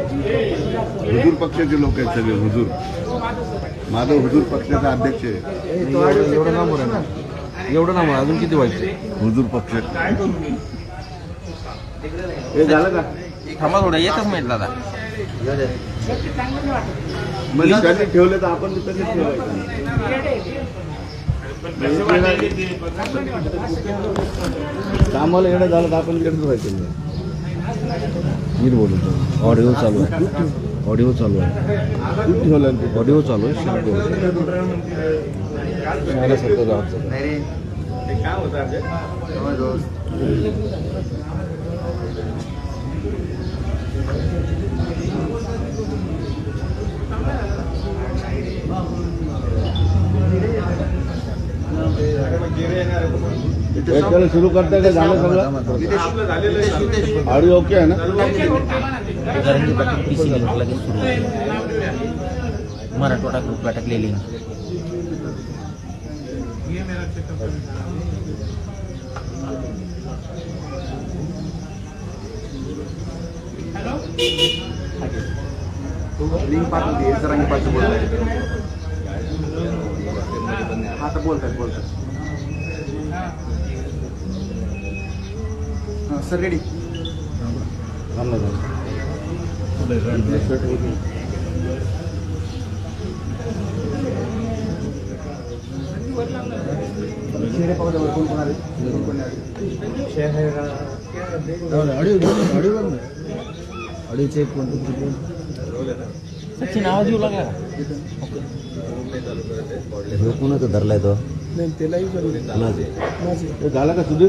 हुजूर पक्षाचे लोक आहेत सगळे हुजूर. माझं हुजूर पक्षाचा अध्यक्ष आहे. एवढं एवढं लांब आहे ना एवढं आहे. अजून किती व्हायचे? हुजूर पक्ष. हे झालं का? थांबा थोडं येतच माहीत दादा. म्हणजे त्यांनी ठेवलं तर आपण तसेच ठेवायचं कामाला येणं झालं तर आपण येणंच व्हायचं नाही नीट बोलतो ऑडिओ चालू आहे ऑडिओ चालू आहे तू ठेवलं ना ते. ऑडिओ चालू आहे शांत बोलतो शहाण्यासारखं गावाचं हे त्याला सुरू करताय का? झालं सगळं? ऑडिओ ओके आहे ना? मराठवाडा ग्रुप बैठक ले लिंक लिंक पाठवते हा तर बोलतात बोलतात. सर रेडी चेहरे पाहू द्या बरं, कोण कोण आले? कोण कोण आले अडीचे सचिन आवाज येऊ लागला कोणाचं धरलाय तो? हे झालं का सुधीर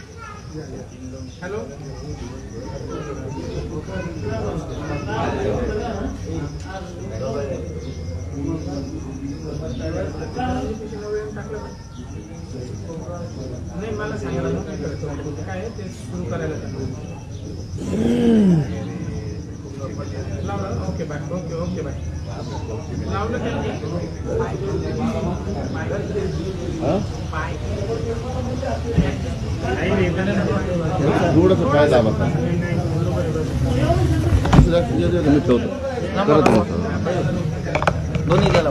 नाही मला सांगायला नको. काय आहे ते सुरू करायला सांगा. लावलं okay bye okay okay bye लावलं त्यांनी हा काही नाही, त्याला नको. थोडंसं काय मी ठेवतो करत. दोन्ही गेला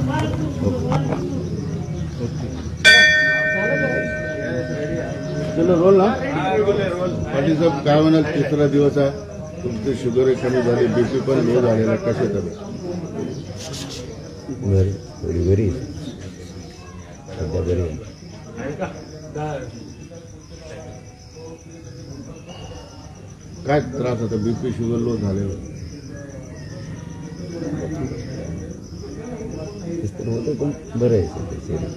चलो रोल ना? पाटील साहेब काय म्हणाल तिसरा दिवस आहे. तुमची शुगर कमी झाली बीपी पण लो झालेला कसे तर व्हेरी व्हेरी व्हेरी सध्या बरी आहे. काय त्रास होता? बीपी शुगर लो झालेलं तेच तर होतं पण बरं आहे सध्या शरीर.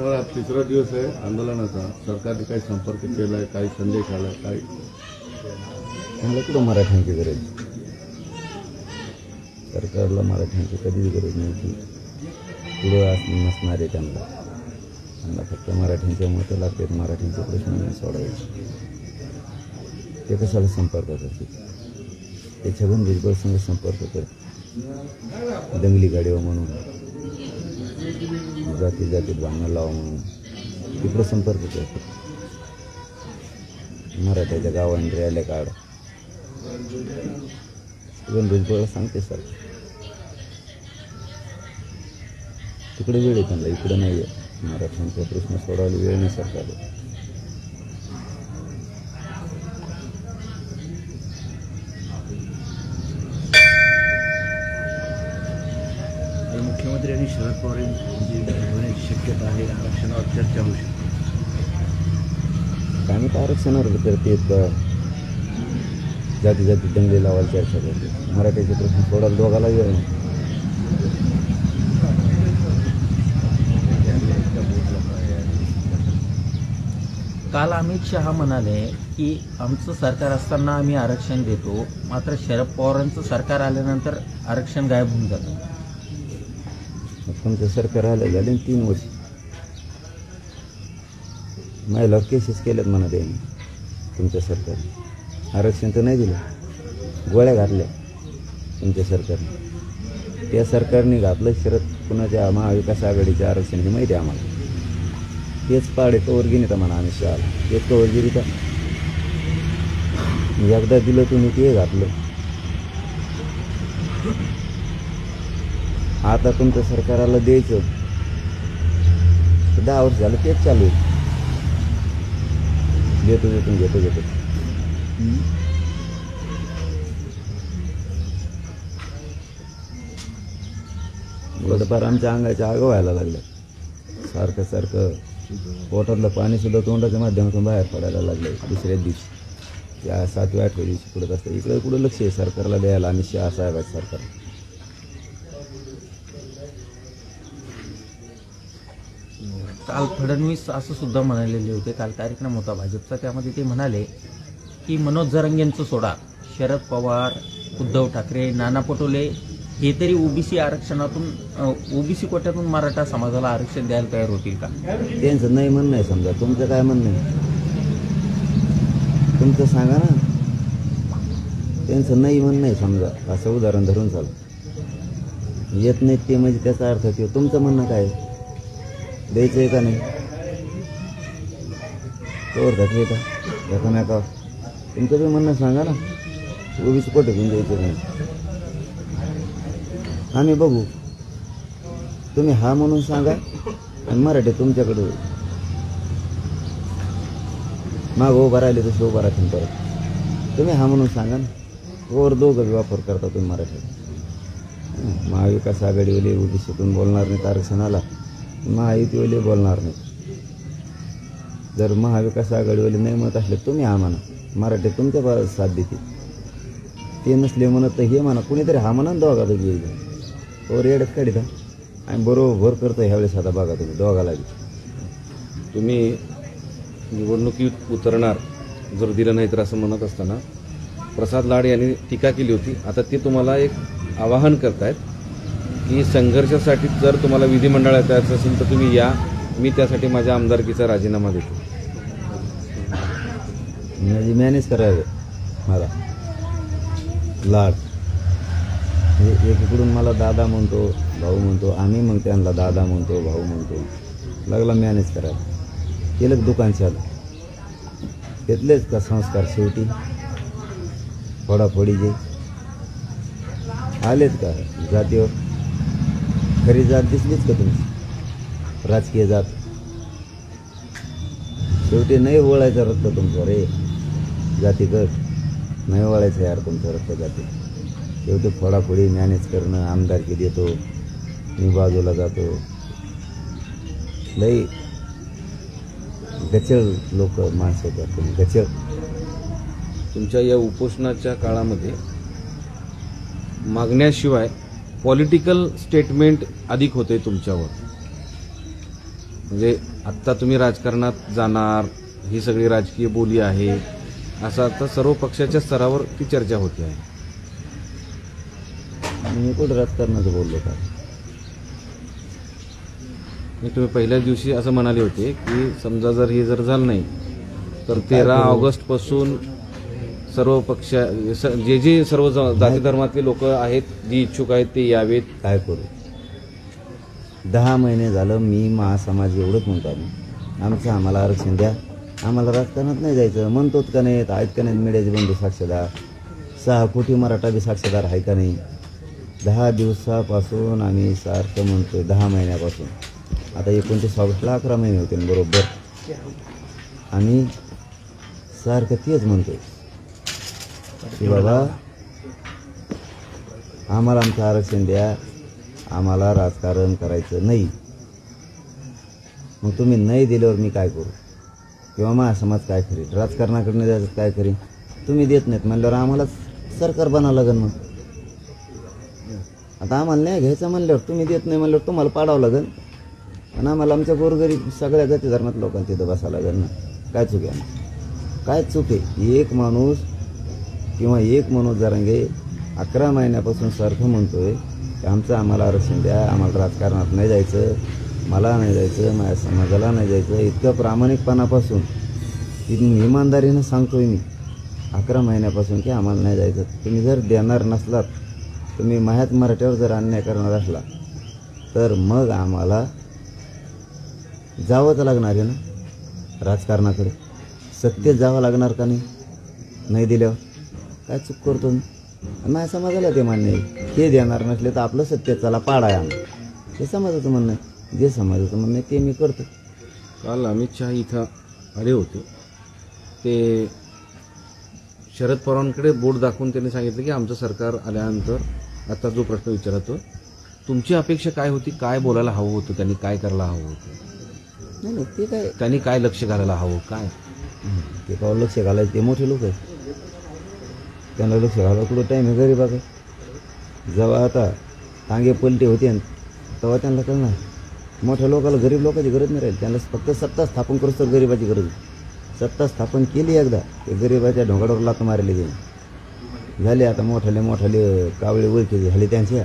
हा तिसरा दिवस आहे आंदोलनाचा. सरकारने काही संपर्क केला आहे काही संदेश आला काही? त्यांना कुठं मराठ्यांची गरज? सरकारला मराठ्यांची कधीच गरज नव्हती. पुढं असं नसणार त्यांना. त्यांना फक्त मराठ्यांच्या मतं लागतात मराठ्यांचे प्रश्न नाही सोडवायचे. ते कशाला संपर्क करते. ते छगन भुजबळ संघ संपर्क कर दंगली गाडीवर म्हणून. जाती जातीत भांडणं लावा म्हणून. तिकडं संपर्क करतात मराठ्याच्या गावांनी रॅल्या काढ. छगन भुजबळला सांगते सर. तिकडे वेळ आहे त्यांना. इकडं नाही आहे मराठ्यांचा प्रश्न सोडवायला वेळ नाही सरकारला. मुख्यमंत्री आणि शरद पवार यांची होण्याची शक्यता आहे. आरक्षणावर चर्चा होऊ शकते. काय माहिती आरक्षणावर करतेत जाती जाती दंगली लावायला चर्चा करते. मराठीचे प्रश्न सोडायला दोघाला नाही. काल अमित शहा म्हणाले की आमचं सरकार असताना आम्ही आरक्षण देतो मात्र शरद पवारांचं सरकार आल्यानंतर आरक्षण गायब होऊन जातं. मग तुमचं सरकार आलं झाले ना तीन वर्ष महिला केसेस केल्यात म्हणा त्यांनी तुमच्या सरकारने आरक्षण तर नाही दिलं गोळ्या घातल्या तुमच्या सरकारने त्या सरकारने घातलं शरद कुणाच्या महाविकास आघाडीच्या आरक्षण हे माहिती आहे आम्हाला तेच पाडे कवर घेणे तर म्हणा आम्ही शहाला तेच कवर गिरी तर एकदा दिलं तुम्ही ते घातलं आता तुमचं सरकाराला द्यायचं. दहा वर्ष झालं तेच चालू आहे. देतो देतो घेतो घेतो थोडंफार आमच्या अंगाच्या आग व्हायला लागलं सारखं सारखं पोटातलं पाणीसुद्धा तोंडाच्या माध्यमातून बाहेर पडायला लागलं. दुसऱ्या दिवशी या सातव्या आठव्या दिवशी पुढत असतं. इकडे कुठं लक्ष आहे सरकारला द्यायला आम्ही शहा साहेब आहेत सरकार. काल फडणवीस असं सुद्धा म्हणालेले होते. काल कार्यक्रम होता भाजपचा. त्यामध्ये ते म्हणाले की मनोज जरंगेंचं सोडा. शरद पवार उद्धव ठाकरे नाना पटोले हे तरी ओबीसी आरक्षणातून ओबीसी कोट्यातून मराठा समाजाला आरक्षण द्यायला तयार होतील का? त्यांचं नाही म्हणणं आहे समजा. तुमचं काय म्हणणं आहे? तुमचं सांगा ना. त्यांचं नाही म्हणणं आहे समजा. असं उदाहरण धरून चाल येत नाहीत ते म्हणजे त्याचा अर्थ ते तुमचं म्हणणं काय आहे? द्यायचं आहे का नाही? तोवर घातली येतं एकामेकावर तुमचं बी म्हणणं सांगा ना. ओबीसी कोठे घेऊन द्यायचं नाही. आम्ही बघू. तुम्ही हा म्हणून सांगा आणि मराठी तुमच्याकडे होईल. मागं उभा राहिले तसे उभा राहतील परत. तुम्ही हा म्हणून सांगा ना. वर दोघं वापर करता तुम्ही मराठीत. महाविकास आघाडीवाले ओबीसीतून बोलणार नाहीत आरक्षणाला. महायुतीवाले बोलणार नाही. जर महाविकास आघाडीवाले नाही म्हणत असले तुम्ही हा म्हणा. मराठी तुमच्या बा- साथ देते ते नसले म्हणत तर हे म्हणा कुणीतरी हा म्हणा दोघा तुम्ही येईल. वर येडत काढिता आणि बरोबर करतो ह्यावेळेस आता बघा तुम्ही दोघाला तुम्ही निवडणुकीत उतरणार जर दिलं नाही तर असं म्हणत असताना प्रसाद लाड यांनी टीका केली होती. आता ते तुम्हाला एक आवाहन करतायत. की संघर्षासाठी जर तुम्हाला विधिमंडळात जायचं असेल तर तुम्ही या. मी त्यासाठी माझ्या आमदारकीचा राजीनामा देतो. म्हणजे मॅनेज करावे मला. लाड. हे एकीकडून मला दादा म्हणतो भाऊ म्हणतो आम्ही मग त्यांना दादा म्हणतो भाऊ म्हणतो. लागला मॅनेज करायला. केलं दुकान चालू? घेतलेच का संस्कार शेवटी? फोडाफोडीचे आलेत का जातीवर? खरी जात दिसलीच का तुमची राजकीय जात. शेवटी नाही वळायचं रक्त तुमचं रे. जाती गट नाही वळायचं यार तुमचं रक्त जाती शेवटी फोडाफोडी मॅनेज करणं आमदारकी देतो. मी बाजूला जातो. लई गचळ लोक माणसं आहेत तुम्ही. गचळ. तुमच्या या उपोषणाच्या काळामध्ये मागण्याशिवाय पॉलिटिकल स्टेटमेंट अधिक होते तुमच्यावर. म्हणजे आत्ता तुम्ही राजकारणात जाणार ही सगळी राजकीय बोली आहे असं आता सर्व पक्षाच्या स्तरावर ती चर्चा होते. आहे मी कुठं राजकारणाचं बोललो का? मी तुम्ही पहिल्याच दिवशी असं म्हणाले होते की समजा जर हे जर झालं नाही तर तेरा ऑगस्टपासून सर्व पक्ष स- जे जे सर्व जाती धर्मातले लोक आहेत जी इच्छुक आहेत ते यावेत. काय करू? दहा महिने झालं मी महासमाज एवढंच म्हणतो आम्ही. आमचं आम्हाला आरक्षण द्या. आम्हाला राजकारणात नाही जायचं. म्हणतोच का नाहीत आहेत का नाहीत मीडियाचे बंधू साक्षीदार? सहा कोटी मराठा बी साक्षीदार आहे का नाही? दहा दिवसापासून आम्ही सारखं म्हणतोय दहा महिन्यापासून. आता एकोणतीस ऑगस्टला अकरा महिने होते बरोबर. आम्ही सारखं तेच आहे की बाबा आम्हाला आमचं आरक्षण द्या. आम्हाला राजकारण करायचं नाही. मग तुम्ही नाही दिल्यावर मी काय करू? किंवा माझा समाज काय करेल राजकारणाकडनं द्यायचं काय करीन? तुम्ही देत नाहीत म्हणल्यावर आम्हाला सरकार बनावं लागेल मग. आता आम्हाला नाही घ्यायचं म्हणल्यावर तुम्ही देत नाही म्हणल्यावर तुम्हाला पाडावं लागेल. आणि आम्हाला आमच्या गोरगरीब सगळ्या गती धर्मात लोकांना तिथं बसावं लागेल ना. काय चूक आहे? काय चूक आहे? एक माणूस किंवा एक मनोज जरांगे अकरा महिन्यापासून सारखं म्हणतो आहे की आमचं आम्हाला आरक्षण द्या आम्हाला राजकारणात नाही जायचं मला नाही जायचं माझ्या समाजाला नाही जायचं. इतकं प्रामाणिकपणापासून तिथून इमानदारीनं आहे मी अकरा महिन्यापासून की आम्हाला नाही जायचं. तुम्ही जर देणार नसलात तुम्ही माह्यात मराठ्यावर जर अन्याय करणार असला तर मग आम्हाला जावंच लागणार आहे ना राजकारणाकडे? सत्य जावं लागणार का नाही? नाही दिल्यावर? काय चूक करतो? मी माझ्या समाजाला ते मान्य आहे. ते देणार नसले तर आपलं सत्तेचाला पाडा आहे आम्ही हे समाजाचं म्हणणं आहे. जे समाजाचं म्हणणं आहे ते मी करतो. काल अमित शहा इथं आले होते. ते शरद पवारांकडे बोट दाखवून त्यांनी सांगितलं की आमचं सरकार आल्यानंतर आता जो प्रश्न विचारतो तुमची अपेक्षा काय होती? काय बोलायला हवं होतं? त्यांनी काय करायला हवं होतं? नाही नाही ते काय त्यांनी काय लक्ष घालायला हवं? काय? ते कावर लक्ष घालायचे? ते मोठे लोक आहेत. त्यांना लक्ष घालायला कुठं टाईम आहे गरीबाकडे जेव्हा आता टांगे पलटे होते तेव्हा त्यांना कळणार मोठ्या लोकाला गरीब लोकांची गरज नाही राहील. त्यांना फक्त सत्ता स्थापन करूच तर गरीबाची गरज सत्ता स्थापन केली एकदा ते गरीबाच्या ढोंगाडावर लात मारले गेले. झाले आता मोठाले मोठाले कावळे ओळखी झाले त्यांच्या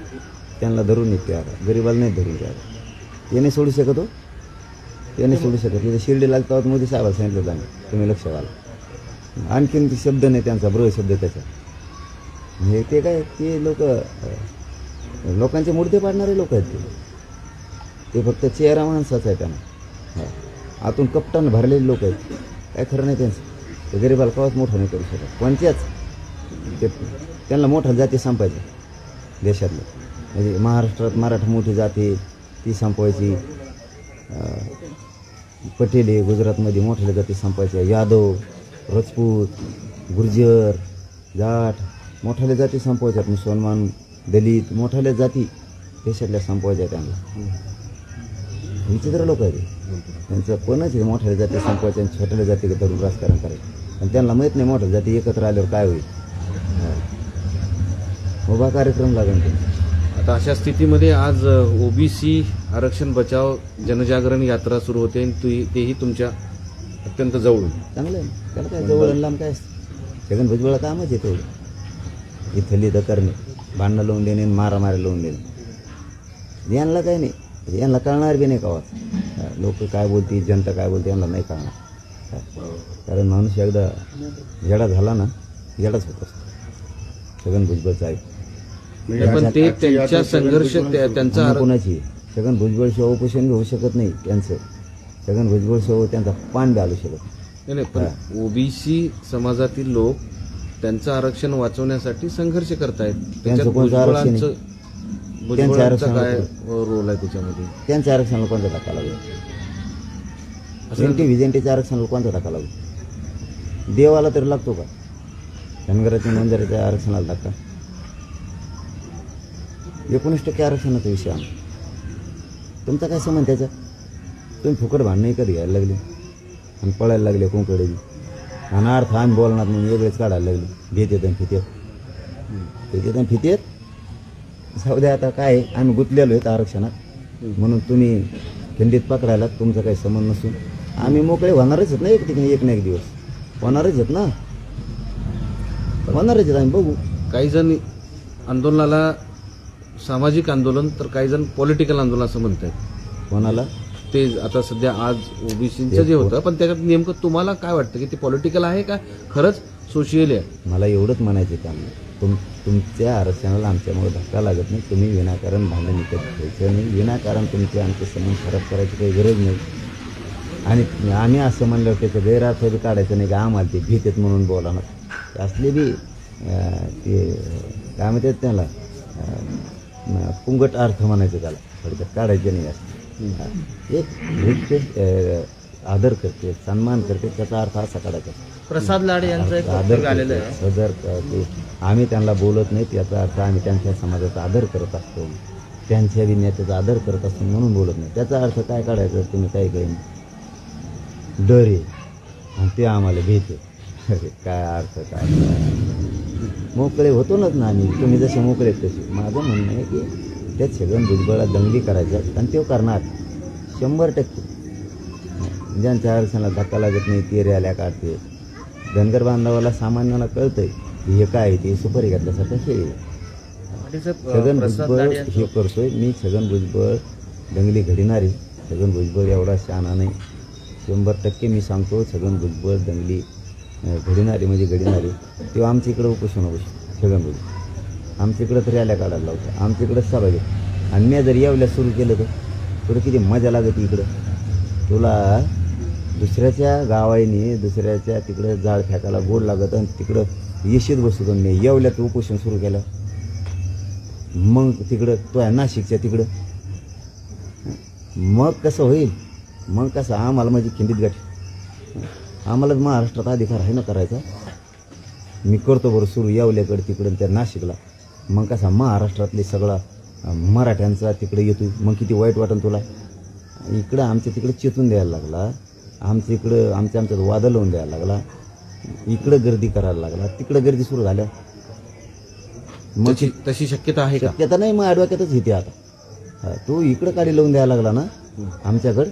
त्यांना धरून येते आता. गरीबाला नाही धरून ते आता याने सोडू शकत हो. त्याने सोडू शकत तिथे शिर्डी लागतात मोदी साहेबाला सांगितलं होतं आम्ही तुम्ही लक्ष घाला. आणखीन ते शब्द नाही त्यांचा ब्रह शब्द त्याचा. हे ते काय ते लोक लोकांचे मुडदे पाडणारे लोक आहेत ते. ते फक्त चेहरा माणसाचा आहे त्यांना. हां. आतून कपटान भरलेले लोक आहेत. काय खरं नाही त्यांचं. ते गरीबाला कवाच मोठं नाही करू शकत. कोणत्याच ते त्यांना मोठ्या जाती संपायचे देशातल्या म्हणजे महाराष्ट्रात मराठा मोठी जाती ती संपवायची. पटेले गुजरातमध्ये मोठ्या जाती संपायच्या. यादव राजपूत गुर्जर जाट. मोठ्याल्या जाती संपवायच्यात मुसलमान दलित मोठ्याल्या जाती देशातल्या संपवायच्या त्यांना. विचित्र लोक आहेत. त्यांचं कोणच आहे मोठ्या जाती संपवायच्या आणि छोट्या जाती धरून राजकारण करायचं. आणि त्यांना माहीत नाही मोठ्या जाती एकत्र आल्यावर काय होईल. हा. उभा कार्यक्रम लागेल आता अशा स्थितीमध्ये आज ओबीसी आरक्षण बचाव जनजागरण यात्रा सुरू होते आणि ती- तेही तुमच्या अत्यंत जवळून. चांगलं आहे. त्याला काय जवळ लांब काय असतं? छगन भुजबळ कामच तेवढं. इथली तर करणे. भांडणं लावून देणे आणि मारामारी लावून देणे. यांना काही नाही. यांना कळणार बी नाही कवा. लोक काय बोलतील जनता काय बोलते यांना नाही कळणार. कारण माणूस एकदा येडा झाला ना येडाच होत असतो. छगन भुजबळचा आहे पण ते त्यांच्या संघर्ष त्या- त्यांचा कोणाची? छगन भुजबळ शिवाय उपोषण होऊ शकत नाही त्यांचं. छगन भुजबळ शिवाय त्यांचा पान बी आलू शकत नाही. नाही पण ओबीसी समाजातील लोक त्यांचं आरक्षण वाचवण्यासाठी संघर्ष करतायत. कोणतं आरक्षण भुजबळांचं त्यांचं भुजबळांचा आरक्षण काय. रोल आहे त्याच्यामध्ये? त्यांच्या आरक्षणाला कोणता टाका लागला? ट्वेंटी व्हिजेंटीच्या आरक्षणाला कोणता टाका लागला? देवाला तरी लागतो का? धनगराच्या नोंदऱ्याच्या आरक्षणाला टाका एकोणीस टक्के आरक्षणाचा विषय आम्ही तुमचा काय संबंध त्याच्यात तुम्ही फुकट भांडणं कधी घ्यायला लागले? आणि पळायला लागले कोंकडे आणि अर्थ आम्ही बोलणार म्हणून वेगळेच काढायला लागले. घेतेत आणि फितेत फितेत आणि फितेत जाऊ द्या आता काय आम्ही गुंतलेलो आहेत आरक्षणात. म्हणून तुम्ही खंडीत पकडायला तुमचा काही संबंध नसून. आम्ही मोकळे होणारच आहेत ना एक ठिकाणी एक ना एक दिवस. होणारच आहेत ना. होणारच आहेत आम्ही बघू. काही जण आंदोलनाला सामाजिक आंदोलन तर काही जण पॉलिटिकल आंदोलन असं म्हणतात कोणाला? ते आता सध्या आज ओबीसीचं जे होतं पण त्याच्यात नेमकं तुम्हाला काय वाटतं की ते पॉलिटिकल आहे का? खरंच सोशियल आहे? मला एवढंच म्हणायचं आहे त्यांना तुम तुमच्या आरक्षणाला आमच्यामुळे धक्का लागत नाही. तुम्ही विनाकारण भांडण विकत घ्यायचं नाही. विनाकारण तुमचे आमचे संबंध खराब करायची काही गरज नाही. आणि आम्ही असं म्हणल्यावर त्याचं गैरअर्थ बी काढायचं नाही की आम्हाला ते भीत आहेत म्हणून बोलाणार ते असले बी ते काय म्हणतात त्याला? पुंगट अर्थ म्हणायचं त्याला. थोडक्यात काढायचं नाही असं हा. एक भेटते आदर करते सन्मान करते त्याचा अर्थ असा काढायचा प्रसाद लाड यांचं एक आदर आलेलं आहे. सदर करते. आम्ही त्यांना बोलत नाही त्याचा अर्थ आम्ही त्यांच्या समाजाचा आदर करत असतो. त्यांच्या नेत्याचा आदर करत असतो म्हणून बोलत नाही. त्याचा अर्थ काय काढायचा तुम्ही काही काही डर. आहे आणि ते आम्हाला भीत अरे काय अर्थ काय? मोकळे होतोच ना आम्ही तुम्ही जसे मोकळे तसे. माझं म्हणणं आहे की त्या छगन भुजबळला दंगली करायच्या आणि ते करणार. शंभर टक्के. ज्यांच्या आरक्षणाला धक्का लागत नाही ते रॅल्या काढते. धनगर बांधवाला सामान्याला कळतंय की हे काय ते सुपारी घातल्यासारखं अ, छगन भुजबळ हे करतोय. मी छगन भुजबळ दंगली घडणारे छगन भुजबळ एवढा शहाणा नाही. शंभर टक्के मी सांगतो छगन भुजबळ दंगली घडणारे म्हणजे घडणारे तेव्हा आमच्या इकडं उपोषण बसू छगन भुजबळ. आमच्या इकडं तरी आल्या काढायला लावतो. आमच्या इकडं सभा घेतो. आणि मी जर यावल्या सुरू केलं तर तुला किती मजा लागते इकडं. तुला दुसऱ्याच्या गावाने दुसऱ्याच्या तिकडं जाळ फेकायला गोड लागत आणि तिकडं येशीत बसतो मी येवल्यात उपोषण सुरू केलं. मग तिकडं तो आहे नाशिकच्या तिकडं. मग कसं होईल? मग कसं? आम्हाला माझी खिंडीत गाठ. आम्हाला महाराष्ट्रात अधिकार आहे ना करायचा? मी करतो बरं सुरू येवल्याकडे तिकडं त्या नाशिकला. मग कसा महाराष्ट्रातले सगळा मराठ्यांचा तिकडे येतो मग किती वाईट वाटन तुला? इकडं आमच्या तिकडं चेतून द्यायला लागला. आमच्या इकडं आमच्या आमच्यात वादळ लावून द्यायला लागला. इकडं गर्दी करायला लागला. तिकडं गर्दी सुरू झाल्या. मग तशी शक्यता आहे का? शक्यता नाही मग ॲडव्होकेटच घेते आता. तू इकडं काढी लावून द्यायला लागला ना आमच्याकडं.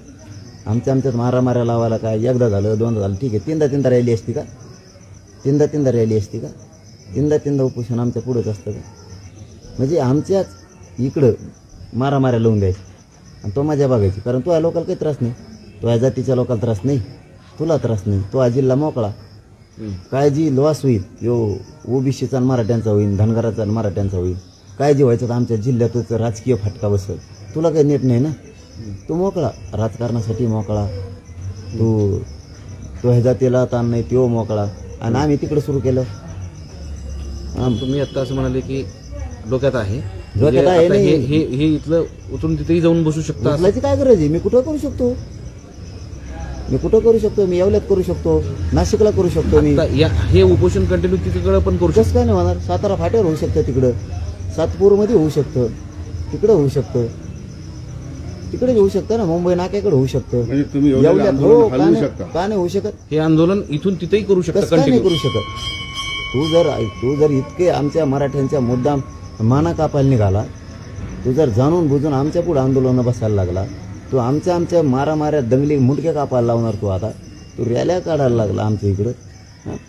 आमच्या आमच्यात मारा मारा लावायला काय एकदा झालं दोनदा झालं. ठीक आहे तीनदा तीनदा रॅली असती का? तीनदा तीनदा रॅली असती का? तीनदा तीनदा उपोषण आमच्या पुढंच असतं का? म्हणजे आमच्याच इकडं मारा माऱ्या लावून द्यायची आणि तो मजा बघायची कारण तो या लोकांना काही त्रास नाही. तो या जातीच्या लोकांना त्रास नाही. तुला त्रास नाही. तो जिल्हा मोकळा. काय जी लॉस होईल. यो ओबीसीचा आणि मराठ्यांचा होईल. धनगराचा आणि मराठ्यांचा होईल. काय जे व्हायचं तर आमच्या जिल्ह्यातच राजकीय फटका बसेल. तुला काही नेट नाही ना? तू मोकळा. राजकारणासाठी मोकळा. तू तो ह्या जातीला ताण नाही. तो मोकळा. आणि आम्ही तिकडे सुरू केलं. तुम्ही आता असं म्हणाले की डोक्यात आहे. डोक्यात म्हणजे आहे आता हे नाही. हे हे इथलं उतरून तिथेही जाऊन बसू शकता उचलायची काय गरज आहे? मी कुठं करू शकतो? मी कुठं करू शकतो? मी येवल्यात करू शकतो? नाशिकला करू शकतो मी. आता या हे उपोषण कंटिन्यू तिकडे पण करू कसं काय नाही होणार? सातारा फाट्यावर होऊ शकतं तिकडं. सातपूरमध्ये होऊ शकतं. तिकडं होऊ शकतं. तिकडे होऊ शकतं ना? मुंबई नाक्याकडे होऊ शकतं. म्हणजे तुम्ही एवढं येवल्यात. आंदोलन हो का हलवू नाही शकता? का नाही होऊ शकत. हे आंदोलन इथून तिथेही करू शकता कसं काय नाही कंटिन्यू करू शकत? तू जर तू जर इतके आमच्या मराठ्यांच्या मुद्दाम माना कापायला निघाला. तू जर जाणून बुजून आमच्या पुढे आंदोलनं बसायला लागला तू आमच्या आमच्या मारामाऱ्या दंगली मुंडके कापायला लावणार तू आता. तू रॅल्या काढायला लागला आमच्या इकडं.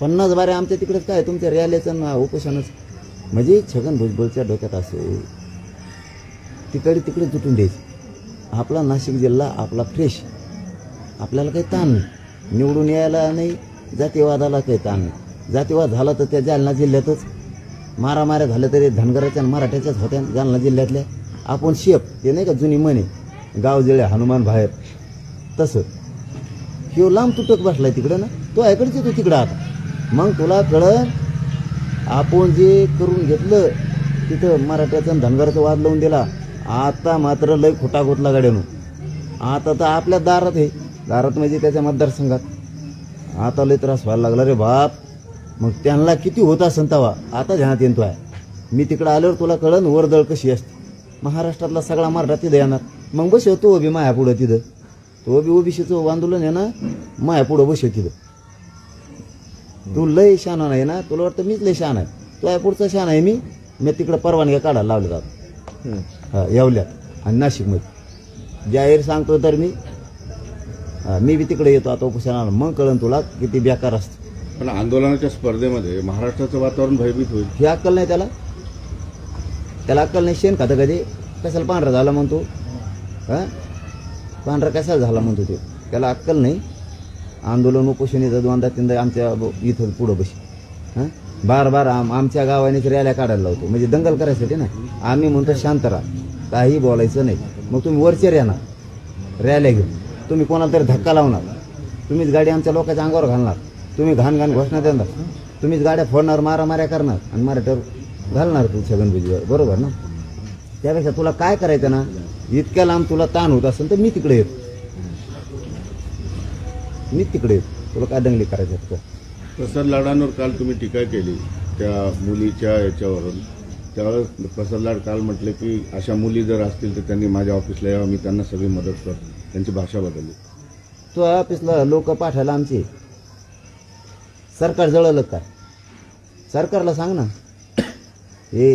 पन्नास बाऱ्या आमच्या तिकडं काय? तुमच्या रॅल्याचं ना उपोषणच. म्हणजे छगन भुजबळच्या डोक्यात असे तिकडे तिकडे तुटून द्यायची आपला नाशिक जिल्हा आपला फ्रेश आपल्याला काही ताण नाही. निवडून यायला नाही जातीवादाला काही ताण नाही. जातीवाद झाला तर त्या जालना जिल्ह्यातच. मारामाऱ्या झाल्या तरी धनगराच्या आणि मराठ्याच्याच होत्या. जालना जिल्ह्यातल्या आपण शेप ते नाही का जुनी म्हणे गाव जिळे हनुमान बाहेर. तसं. ह्यो लांब तुटक बसलाय तिकडं ना. तो ऐकडच येतो तिकडं आता. मग तुला कळन आपण जे करून घेतलं तिथं मराठ्याचं आणि वाद लावून दिला आता मात्र लय खोटा गोतला गाड्यानं. आता तर आपल्या दारात आहे. दारात म्हणजे त्याच्या मतदारसंघात. आता लय त्रास व्हायला लागला रे बाप. मग त्यांना किती होत असेल तवा आता ध्यानात येतो आहे मी तिकडं आल्यावर तुला कळन वर्दळ कशी असते. महाराष्ट्रातला सगळा मराठा तिथं येणार. मग बसव तो उभी माया पुढं तिथं. तो बी ओबीसीचं आंदोलन आहे ना माया पुढं बसव तिथं. तू लय शाना नाही ना तुला वाटतं मीच लय शान आहे. तो आहे पुढचा शान आहे मी मी तिकडं परवानग्या काढायला लावल्या जातात हा, येवल्यात आणि नाशिकमध्ये. जाहीर सांगतो तर मी. मी बी तिकडे येतो आता उपोषणाला. मग कळन तुला किती बेकार असतं. पण आंदोलनाच्या स्पर्धेमध्ये महाराष्ट्राचं वातावरण भयभीत होईल. ही अक्कल नाही त्याला? त्याला अक्कल नाही. शेण खातं कधी? कशाला पांढरा झाला म्हणतो? हां? पांढरा कशाला झाला म्हणतो ते? त्याला अक्कल नाही. आंदोलन उपोषण येतं दोनदा तीनदा आमच्या इथं पुढं बशी. हां? बार बार आम आमच्या गावानेच रॅल्या काढायला लावतो. म्हणजे दंगल करायसाठी ना? आम्ही म्हणतो शांत राहा. काही बोलायचं नाही. मग तुम्ही वरचे येणार रॅल्या घेऊन. तुम्ही कोणाला तरी धक्का लावणार. तुम्हीच गाडी आमच्या लोकांच्या अंगावर घालणार. तुम्ही घाण घाण घोषणा देणार. तुम्हीच गाड्या फोडणार मारामाऱ्या करणार आणि मराठ्यावर घालणार तू छगन भुजबळ बरोबर ना? त्यापेक्षा तुला काय करायचं ना? इतक्या लांब तुला ताण होत असेल तर मी तिकडे येतो. मी तिकडे येतो. तुला काय दंगली करायचं. प्रसाद लाडांवर काल तुम्ही टीका केली त्या मुलीच्या याच्यावरून. त्यावेळेस प्रसाद लाड काल म्हटले की अशा मुली जर असतील तर त्यांनी माझ्या ऑफिसला यावं. मी त्यांना सगळी मदत करतो. त्यांची भाषा बदलली. तो ऑफिसला लोक पाठवायला आमचे. सरकार जळलं काय सरकारला सांग ना. हे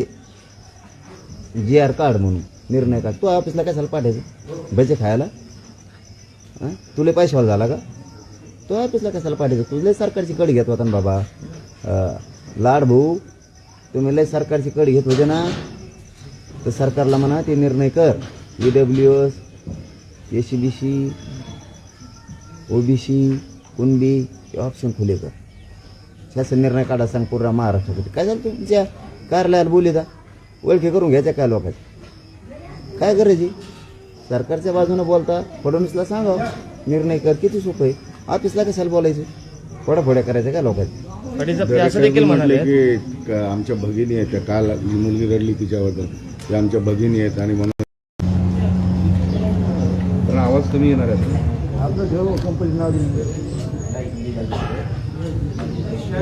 जी आर काढ म्हणून निर्णय काढ. तू ऑफिसला कशाला पाठायचं भजे खायला? हां? तुला पैशावाला झाला का? तो ऑफिसला कशाला पाठायचं तू लय सरकारची कडी घेत होता ना बाबा. लाड भाऊ तुम्ही लय सरकारची कडी घेत होते ना. तर सरकारला म्हणा ते निर्णय कर. E W S S C B C O B C Kunbi हे ऑप्शन खुले कर. शासन निर्णय काढा सांग पूर्ण महाराष्ट्रामध्ये काय झालं तुमच्या कार्यालयाला बोली जा ओळखी करून घ्यायच्या काय लोकांची? काय करायची सरकारच्या बाजूने बोलता फडणवीसला सांगा निर्णय कर किती सोपं आहे? ऑफिसला कशाला बोलायचं? फोड्या करायच्या काय लोकांची? म्हटले की क- आमच्या भगिनी आहेत त्या. काल जी मुलगी रडली तिच्याबद्दल त्या आमच्या भगिनी आहेत आणि म्हणून पण आवाज कमी येणार आहे. आपलं कंपनी नाव